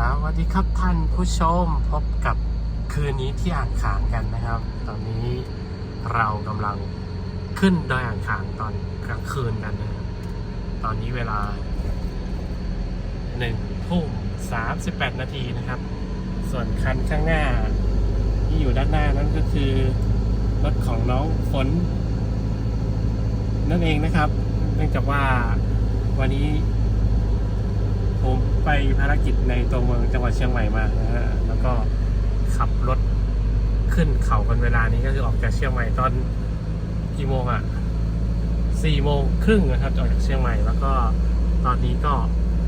สวัสดีครับท่านผู้ชมพบกับคืนนี้ที่อ่างขางกันนะครับ ตอนนี้เรากำลังขึ้นดอยอ่างขางตอนกลางคืนกันนะตอนนี้เวลาหนึ่งทุ่มสามสิบแปดนาทีนะครับ ส่วนคันข้างหน้า ที่อยู่ด้านหน้านั่นก็คือรถของน้องฝนนั่นเองนะครับ เนื่องจากว่าวันนี้ ผมไปภารกิจในตัวเมืองจังหวัดเชียงใหม่มานะฮะแล้วก็ขับรถขึ้นเขากันเวลานี้ก็คือออกจากเชียงใหม่ตอนกี่โมงอะ่ะสี่โมงครึ่งนะครับออกจากเชียงใหม่แล้วก็ตอนนี้ก็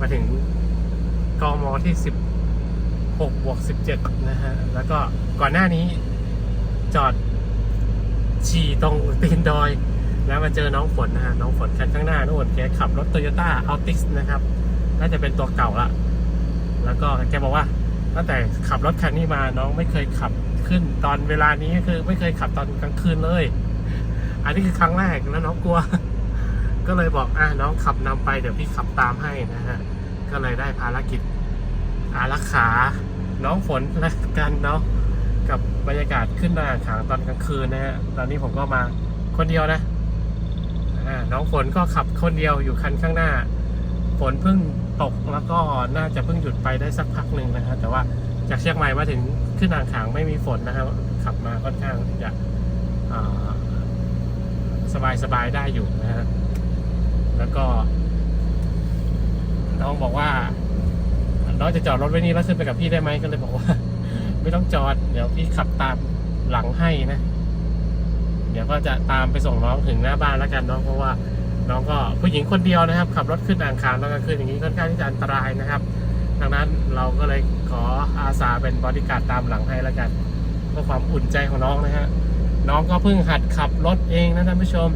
มาถึงกมที่สิบหกบวกสิบเจ็ดนะฮะแล้วก็ก่อนหน้านี้จอดฉี่ตรงตีนดอย แล้วมาเจอน้องฝนนะฮะน้องฝนคันข้างหน้าน้องฝนแกขับรถโตโยต้าอัลติสนะครับ น่าจะเป็นตัวเก่าละแล้วก็แกบอกว่าตั้งแต่ขับรถคันนี้มาน้องไม่เคยขับขึ้นตอนเวลานี้ก็คือ ไม่เคยขับตอนกลางคืนเลย อันนี้คือครั้งแรกแล้วน้องกลัว ก็เลยบอกอะน้องขับนำไปเดี๋ยวพี่ขับตามให้นะฮะก็เลยได้ภารกิจอารักขาน้องฝนและกันเนาะกับบรรยากาศขึ้นมาขางตอนกลางคืนนะฮะตอนนี้ผมก็มาคนเดียวนะอ่าน้องฝนก็ขับคนเดียวอยู่คันข้างหน้า ฝนเพิ่ง ตกแล้วก็น่าจะเพิ่งหยุดไปได้สักพักหนึ่งนะครับแต่ว่าจากเชียงใหม่มาถึงขึ้นอ่างขางไม่มีฝนนะครับ ขับมาค่อนข้างจะสบายสบายได้อยู่นะฮะแล้วก็ น้องบอกว่า น้องจะจอดรถไว้นี่แล้วขึ้นไปกับพี่ได้ไหมก็เลยบอกว่า ไม่ต้องจอด เดี๋ยวพี่ขับตามหลังให้นะ เดี๋ยวก็จะตามไปส่งน้องถึงหน้าบ้านแล้วกันเนาะเพราะว่า น้องก็ผู้หญิงคนเดียวนะครับ ขับรถขึ้นอ่างขางตอนกลางคืนอย่างนี้ค่อนข้างที่จะอันตรายนะครับ ดังนั้นเราก็เลยขออาสาเป็นบริการตามหลังให้แล้วกันเพื่อความอุ่นใจของน้องนะฮะน้องก็เพิ่งหัดขับรถเองนะท่านผู้ชม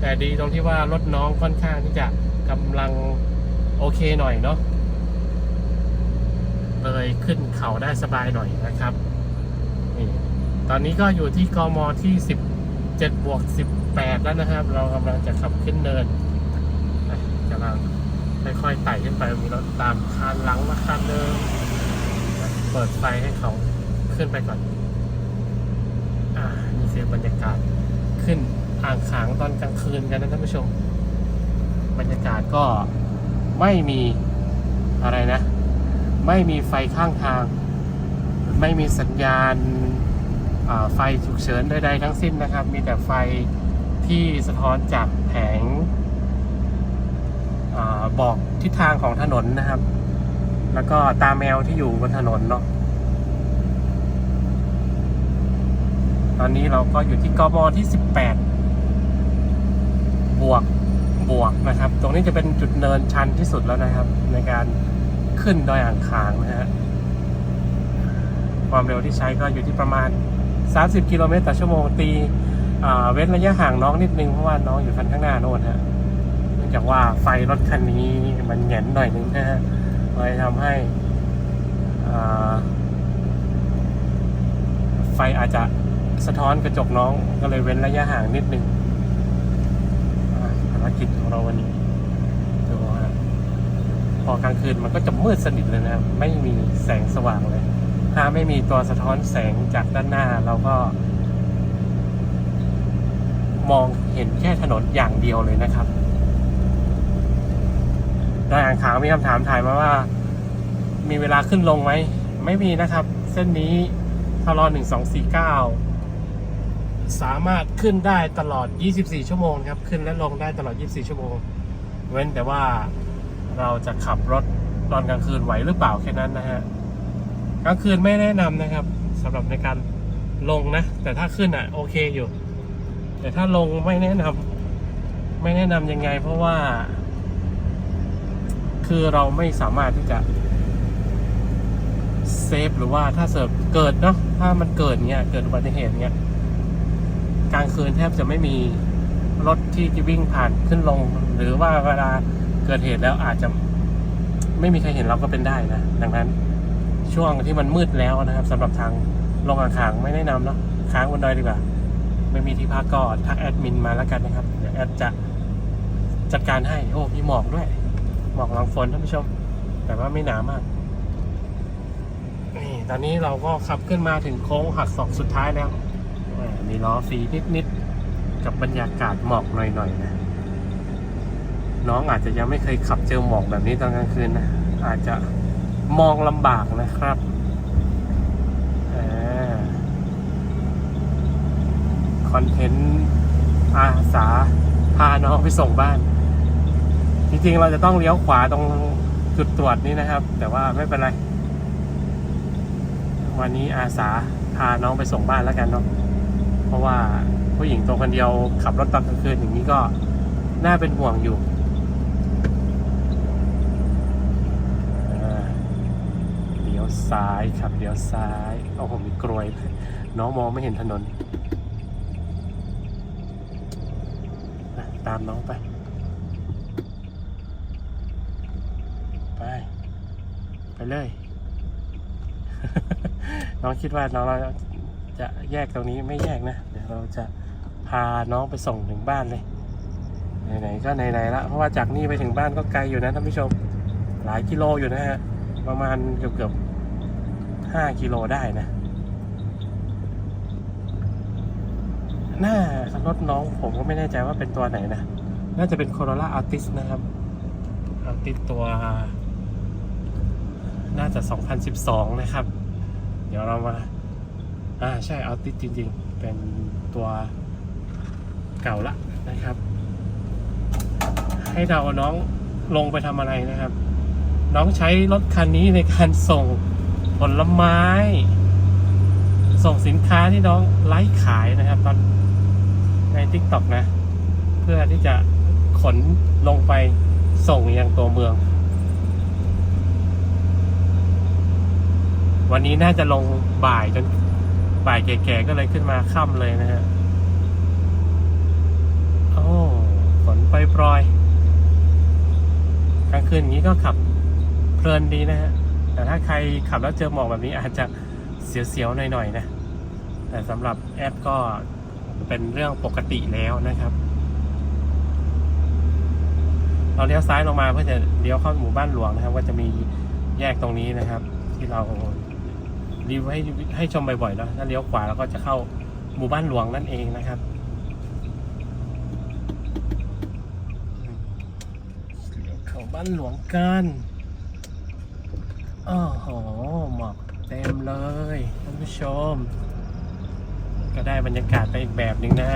แต่ดีตรงที่ว่ารถน้องค่อนข้างที่จะกำลังโอเคหน่อยเนาะเลยขึ้นเขาได้สบายหน่อยนะครับนี่ตอนนี้ก็อยู่ที่กมที่สิบเจ็ดบวกสิ แปดแล้วนะครับ เรากำลังจะขับขึ้นเนินกำลังค่อยๆไต่ขึ้นไปมีรถตามคานหลังมาคานเดิมเปิดไฟให้เขาขึ้นไปก่อนอ่านี่คือบรรยากาศขึ้นอ่างขางตอนกลางคืนกันนะท่านผู้ชม บรรยากาศก็ไม่มีอะไรนะ ไม่มีไฟข้างทาง ไม่มีสัญญาณไฟฉุกเฉินใดๆทั้งสิ้นนะครับ มีแต่ไฟ ที่สะท้อนจากแผงอบอกทิศทางของถนนนะครับ แล้วก็ตาแมวที่อยู่บนถนนเนาะตอนนี้เราก็อยู่ที่กมที่ 18 บวกบวกนะครับ ตรงนี้จะเป็นจุดเนินชันที่สุดแล้วนะครับ ในการขึ้นดอยอ่างขางนะฮะความเร็วที่ใช้ก็อยู่ที่ประมาณ 30 กิโลเมตรต่อชั่วโมงตี เว้นระยะห่างน้องนิดนึงเพราะว่าน้องอยู่คันข้างหน้าโน่นฮะเนื่องจากว่าไฟรถคันนี้มันแหงนหน่อยนึงนะฮะเลยทำให้ไฟอาจจะสะท้อนกระจกน้องก็เลยเว้นระยะห่างนิดนึงภารกิจของเราวันนี้ดูฮะพอกลางคืนมันก็จะมืดสนิทเลยนะไม่มีแสงสว่างเลย ถ้าไม่มีตัวสะท้อนแสงจากด้านหน้าเราก็ มองเห็นแค่ถนนอย่างเดียวเลยนะครับดอยอ่างขางมีคำถามถ่ายมาว่า มีเวลาขึ้นลงไหม ไม่มีนะครับ เส้นนี้ทรหนึ่งสองสี่เก้าสามารถขึ้นได้ตลอด 24 ชั่วโมงครับ ขึ้นและลงได้ตลอด 24 ชั่วโมง เว้นแต่ว่าเราจะขับรถตอนกลางคืนไหวหรือเปล่าแค่นั้นนะฮะ กลางคืนไม่แนะนำนะครับสำหรับในการลงนะ แต่ถ้าขึ้นอะ โอเคอยู่ แต่ถ้าลงไม่แนะนำไม่แนะนำยังไง เพราะว่า คือเราไม่สามารถที่จะเซฟหรือว่าถ้าเสิร์ฟเกิดเนาะถ้ามันเกิดเงี้ยเกิดอุบัติเหตุเงี้ยกลางคืนแทบจะไม่มีรถที่จะวิ่งผ่านขึ้นลง หรือว่าเวลาเกิดเหตุแล้วอาจจะไม่มีใครเห็นเราก็เป็นได้นะ ดังนั้นช่วงที่มันมืดแล้วนะครับสำหรับทางลงอ่างขางไม่แนะนำเนาะค้างบนดอยดีกว่า ไม่มีที่พักก็ทักแอดมินมาแล้วกันนะครับเดี๋ยวแอดจะจัดการให้ โอ้มีหมอกด้วย หมอกหลังฝนท่านผู้ชม แต่ว่าไม่หนามากนี่ตอนนี้เราก็ขับขึ้นมาถึงโค้งหักศอกสุดท้ายแล้วอ่ามีล้อฟรีนิดๆกับบรรยากาศหมอกหน่อยๆนะน้องอาจจะยังไม่เคยขับเจอหมอกแบบนี้ตอนกลางคืนนะอาจจะมองลำบากนะครับอ่า คอนเทนต์อาสาพาน้องไปส่งบ้าน จริงๆ เราจะต้องเลี้ยวขวาตรงจุดตรวจนี้นะครับ แต่ว่าไม่เป็นไร วันนี้อาสาพาน้องไปส่งบ้านแล้วกันเนาะเพราะว่าผู้หญิงตัวคนเดียวขับรถตอนกลางคืนอย่างนี้ก็น่าเป็นห่วงอยู่เลี้ยวซ้ายครับเลี้ยวซ้ายโอ้โหมีกรวยน้องมองไม่เห็นถนนอะ ตามน้องไป ไป ไปเลย น้องคิดว่าน้องเราจะแยกตรงนี้ไม่แยกนะ เดี๋ยวเราจะพาน้องไปส่งถึงบ้านเลย ไหนๆก็ไหนๆละ เพราะว่าจากนี่ไปถึงบ้านก็ไกลอยู่นะท่านผู้ชม หลายกิโลอยู่นะฮะ ประมาณเกือบเกือบห้ากิโลได้นะ หน้ารถน้องผมก็ไม่แน่ใจว่าเป็นตัวไหนนะ น่าจะเป็น Corolla Altis นะครับ Altis ตัว น่าจะ 2012 นะครับ เดี๋ยวเรามา อ่า ใช่ Altis จริง ๆ เป็นตัวเก่าละนะครับ ให้เราเอาน้องลงไปทำอะไรนะครับ น้องใช้รถคันนี้ในการส่งผลไม้ ส่งสินค้าที่น้องไลฟ์ขายนะครับ ตอน ใน t ิ k t o k นะ เพื่อที่จะขนลงไปส่งยังตัวเมือง วันนี้น่าจะลงบ่ายจนบ่ายแก่ๆก็เลยขึ้นมาค่ำเลยนะฮะโอ้ฝนปล่อยกลางคืนอย่างนี้ก็ขับเพลินดีนะฮะ แต่ถ้าใครขับแล้วเจอหมอกแบบนี้อาจจะเสียวๆหน่อยๆนะ แต่สำหรับแอปก็ เป็นเรื่องปกติแล้วนะครับ เราเลี้ยวซ้ายลงมาเพื่อจะเลี้ยวเข้าหมู่บ้านหลวงนะครับก็จะมีแยกตรงนี้นะครับ ที่เรารีวิวให้ให้ชมบ่อยๆเนาะถ้าเลี้ยวขวาเราก็จะเข้าหมู่บ้านหลวงนั่นเองนะครับ เข้าบ้านหลวงกันอ้อโหหมอกเต็มเลยท่านผู้ชม ก็ได้บรรยากาศไปอีกแบบหนึ่งนะ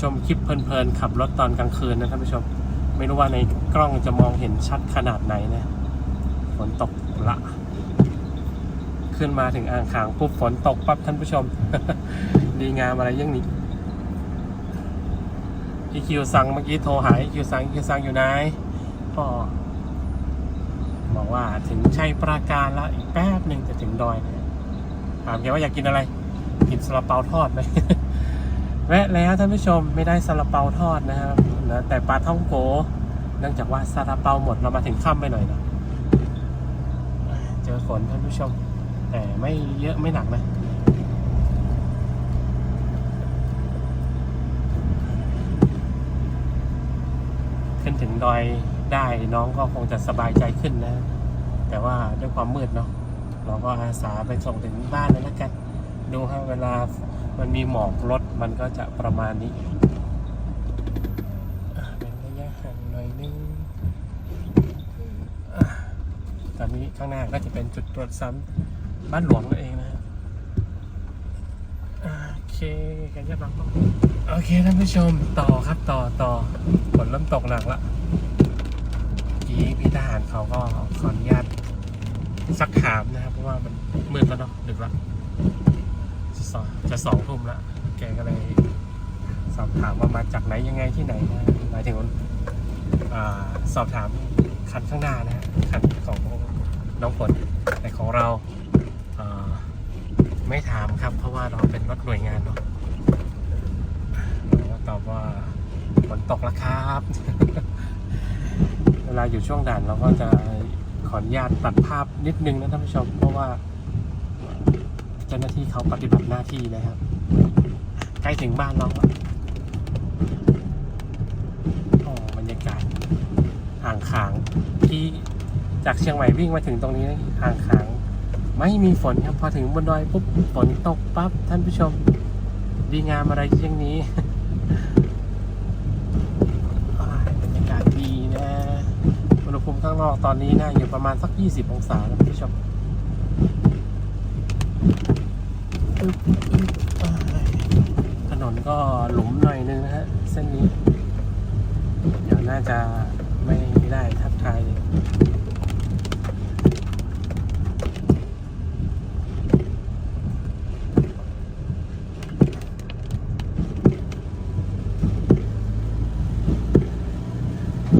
ชมคลิปเพลินๆขับรถตอนกลางคืนนะท่านผู้ชม ไม่รู้ว่าในกล้องจะมองเห็นชัดขนาดไหนนะฝนตกละ ขึ้นมาถึงอ่างขางปุ๊บฝนตกปั๊บท่านผู้ชม ดีงามอะไรยังนี้อีคิวสั่งเมื่อกี้โทรหาอีคิวสั่งอีคิวสั่งอยู่ไหนก็ บอกว่าถึงชัยปราการแล้วอีกแป๊บหนึ่งจะถึงดอยนะถามแกว่าอยากกินอะไร กินซาลาเปาทอดไหมแวะแล้วท่านผู้ชมไม่ได้ซาลาเปาทอดนะครับนะแต่ปลาท่องโกเนื่องจากว่าซาลาเปาหมดเรามาถึงค่ำไปหน่อยนะเจอฝนท่านผู้ชม แต่ไม่เยอะไม่หนักนะขึ้นถึงดอย ได้น้องก็คงจะสบายใจขึ้นนะ แต่ว่าด้วยความมืดเนาะเราก็อาสาไปส่งถึงบ้านเลยแล้วกัน ดูฮะเวลามันมีหมอกรถมันก็จะประมาณนี้เป็นระยะห่างหน่อยนึงตอนนี้ข้างหน้าก็จะเป็นจุดตรวจซ้ำบ้านหลวงนั่นเองนะโอเคกันยับหลังโอเคท่านผู้ชมต่อครับต่อต่อฝนเริ่มตกหนักละ กี้พี่ทหารเขาก็ขออนุญาตสักถามนะครับ เพราะว่ามันมืดแล้วเนาะดึกละจะสองจะสองทุ่มละแกก็เลยสอบถามว่ามาจากไหนยังไงที่ไหนนะหมายถึงอสอบถามคันข้างหน้านะฮะคันของน้องฝนแต่ของเราไม่ถามครับ เพราะว่าเราเป็นรถหน่วยงานเนาะเราตอบว่าฝนตกแล้วครับ ลาอยู่ช่วงด่านเราก็จะขออนุญาตตัดภาพนิดนึงนะท่านผู้ชม เพราะว่าเจ้าหน้าที่เขาปฏิบัติหน้าที่นะครับ ใกล้ถึงบ้านเราแล้วโอ้บรรยากาศอ่างขางที่จากเชียงใหม่วิ่งมาถึงตรงนี้อ่างขาง ไม่มีฝนครับพอถึงบนดอยปุ๊บฝนตกปั๊บท่านผู้ชม ดีงามอะไรเช่นนี้ อ้ายบรรยากาศดีนะอุณห ภูมิข้างนอกตอนนี้นะอยู่ประมาณสัก 20 องศานะท่านผู้ชมถนนก็หลุมหน่อยนึงนะฮะ เส้นนี้ เดี๋ยวน่าจะไม่ได้ทักทาย เ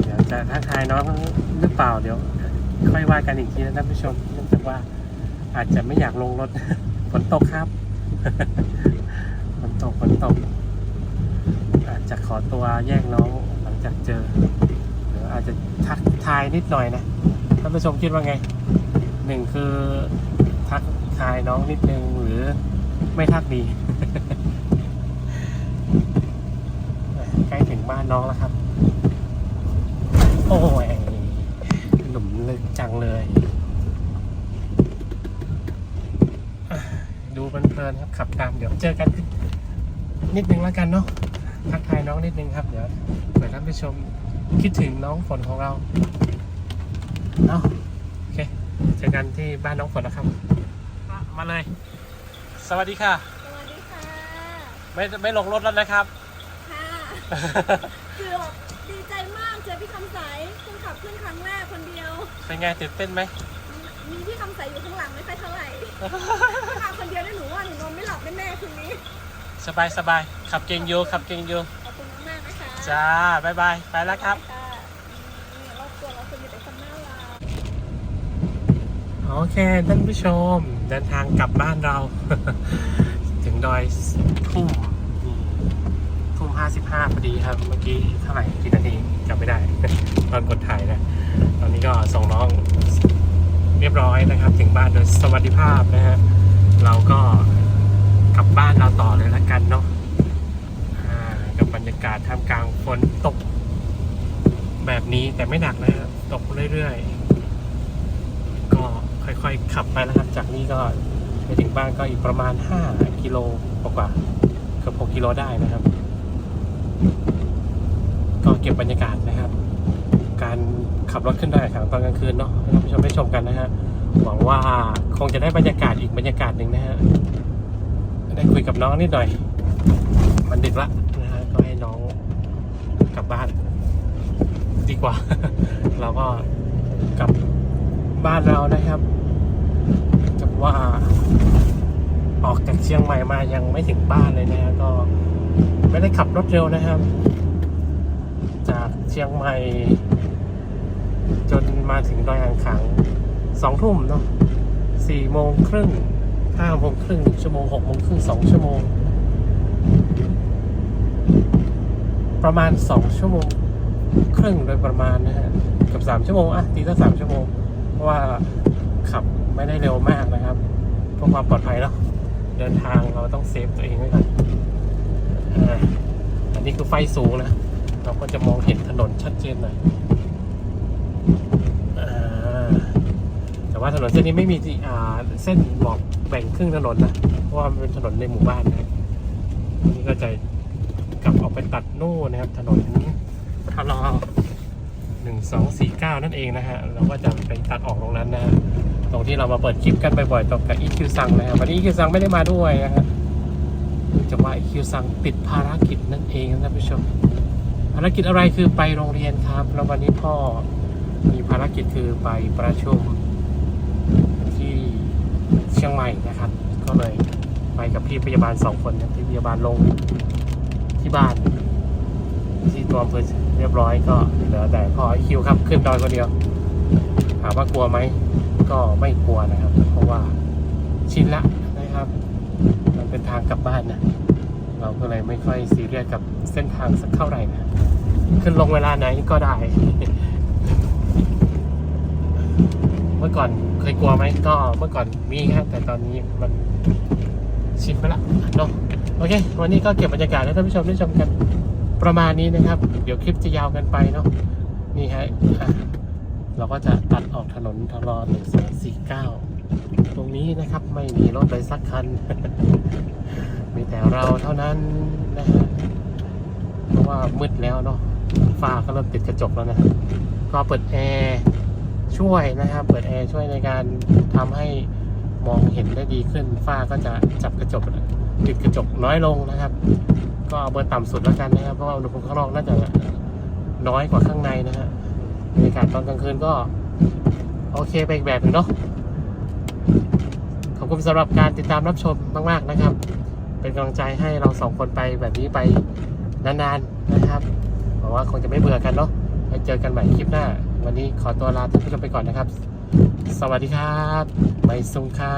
ดี๋ยว จะทักทายน้องหรือเปล่าเดี๋ยว ค่อยว่ากันอีกทีนะท่านผู้ชมเนื่องจากว่าอาจจะไม่อยากลงรถฝนตกครับฝนตกฝนตก อาจจะขอตัวแยกน้องหลังจากเจอหรืออาจจะทักทายนิดหน่อยนะท่านผู้ชมคิดว่าไงหนึ่งคือทักทายน้องนิดนึงหรือไม่ทักดีใกล้ถึงบ้านน้องแล้วครับ ยหนุ่มเลยจังเลยอะดูเพลินๆครับขับตามเดี๋ยวเจอกัน นิดนึงแล้วกันเนาะทักทายน้องนิดนึงครับเดี๋ยวเผื่อท่านผู้ชมคิดถึงน้องฝนของเราเนาะโอเคเจอกันที่บ้านน้องฝนนะครับอะมาเลย สวัสดีค่ะ สวัสดีค่ะ ไม่ไม่ลงรถแล้วนะครับ ค่ะ คือแบบ ดีใจมากเจอพี่คำใสเพิ่งขับขึ้นครั้งแรกคนเดียว เป็นไงตื่นเต้นไหม มีพี่คำใสอยู่ข้างหลังไม่ค่อยเท่าไหร่ขับคนเดียวได้หนูว่าหนูนอนไม่หลับแน่ๆคืนนี้ สบายสบายขับเก่งอยู่ขับเก่งอยู่ขอบคุณมากๆนะคะจ้าบายบายไปแล้วครับค่ะนี่รอบตัวเราคนมีแต่คนน่ารัก โอเคท่านผู้ชม เดินทางกลับบ้านเรา ถึงดอยทุ่ม นี่ทุ่มห้าสิบห้าพอดีครับ เมื่อกี้เท่าไหร่กี่นาทีจำไม่ได้ ตอนกดถ่ายนะ ตอนนี้ก็ส่งน้องเรียบร้อยนะครับ ถึงบ้านโดยสวัสดิภาพนะฮะ เราก็กลับบ้านเราต่อเลยละกันเนาะกับบรรยากาศท่ามกลางฝนตก แบบนี้แต่ไม่หนักนะฮะตกเรื่อยๆ ก็ค่อยๆขับไปนะครับ จากนี้ก็ไปถึงบ้านก็อีกประมาณ 5 กิโลกว่าเกือบ6กิโลได้นะครับ ก็เก็บบรรยากาศนะครับ การขับรถขึ้นดอยอ่างตอนกลางคืนเนาะให้ท่านผู้ชมได้ชมกันนะฮะหวังว่าคงจะได้บรรยากาศอีกบรรยากาศหนึ่งนะฮะได้คุยกับน้องนิดหน่อย มันดึกละนะฮะก็ให้น้องกลับบ้าน ดีกว่า เราก็กลับบ้านเรานะครับจะว่าออกจากเชียงใหม่มายังไม่ถึงบ้านเลยนะฮะก็ไม่ได้ขับรถเร็วนะครับ ชียงใหม่ จนมาถึงดอยอ่างขางสองทุ่มเนาะสี่โมงครึ่งห้าโมงครึ่งชั่วโมงหกโมงครึ่งสองชั่วโมง ประมาณสองชั่วโมงครึ่งโดยประมาณนะฮะเกับสามชั่วโมงอะตีตั้งสามชั่วโมง เพราะว่าขับไม่ได้เร็วมากนะครับเพื่อความปลอดภัยเนาะเดินทางเราต้องเซฟตัวเองไว้ก่อนอันนี้คือไฟสูงนะ เราก็จะมองเห็นถนนชัดเจนหน่อยแต่ว่าถนนเส้นนี้ไม่มีเส้นบอกแบ่งครึ่งถนนนะ เพราะว่ามันเป็นถนนในหมู่บ้านนะนี่ก็จะกลับออกไปตัดโน่นนะครับ ถนนทารอหนึ่งสองสี่เก้านั่นเองนะฮะ เราก็จะไปตัดออกตรงนั้นนะฮะตรงที่เรามาเปิดคลิปกันบ่อยๆตรงกับ EQ ซังนะครับวันนี้ EQ ซังไม่ได้มาด้วยนะฮะเนื่องจากว่า EQ ซังติดภารกิจนั่นเองนะท่านผู้ชม ภารกิจอะไรคือไปโรงเรียนครับแล้ววันนี้พ่อมีภารกิจคือไปประชุมที่เชียงใหม่นะครับ ก็เลยไปกับพี่พยาบาลสองคนนะพี่พยาบาลลงที่บ้าน ที่ตัวอำเภอเรียบร้อยก็เหลือแต่พ่อไอคิวครับขึ้นดอยคนเดียวถามว่ากลัวไหมก็ไม่กลัวนะครับ เพราะว่าชินละนะครับ มันเป็นทางกลับบ้านนะ เราก็เลยไม่ค่อยซีเรียสกับเส้นทางสักเท่าไหร่นะขึ้นลงเวลาไหนก็ได้ เมื่อก่อนเคยกลัวไหมก็เมื่อก่อนมีครับแต่ตอนนี้มันชินไปละเนาะโอเค วันนี้ก็เก็บบรรยากาศให้ท่านผู้ชมได้ชมกันประมาณนี้นะครับ เดี๋ยวคลิปจะยาวกันไปเนาะนี่ฮะเราก็จะตัดออกถนนทรหนึ่งสองสี่เก้าตรงนี้นะครับ ไม่มีรถเลยสักคัน มีแต่เราเท่านั้นนะฮะเพราะว่ามืดแล้วเนาะฟ้าก็เริ่มติดกระจกแล้วนะครับก็เปิดแอร์ช่วยนะครับเปิดแอร์ช่วยในการทำให้มองเห็นได้ดีขึ้นฟ้าก็จะจับกระจกติดกระจกน้อยลงนะครับ ก็เอาเบอร์ต่ำสุดแล้วกันนะครับเพราะว่าอุณหภูมิข้างนอกน่าจะน้อยกว่าข้างในนะฮะบรรยากาศตอนกลางคืนก็ โอเคไปอีกแบบหนึ่งเนาะขอบคุณสำหรับการติดตามรับชมมาก ๆ นะครับ เป็นกำลังใจให้เราสองคนไปแบบนี้ไปนานๆนะครับหวังว่าคงจะไม่เบื่อกันเนาะไว้เจอกันใหม่คลิปหน้า วันนี้ขอตัวลาท่านผู้ชมไปก่อนนะครับ สวัสดีครับไบซุงค่ะ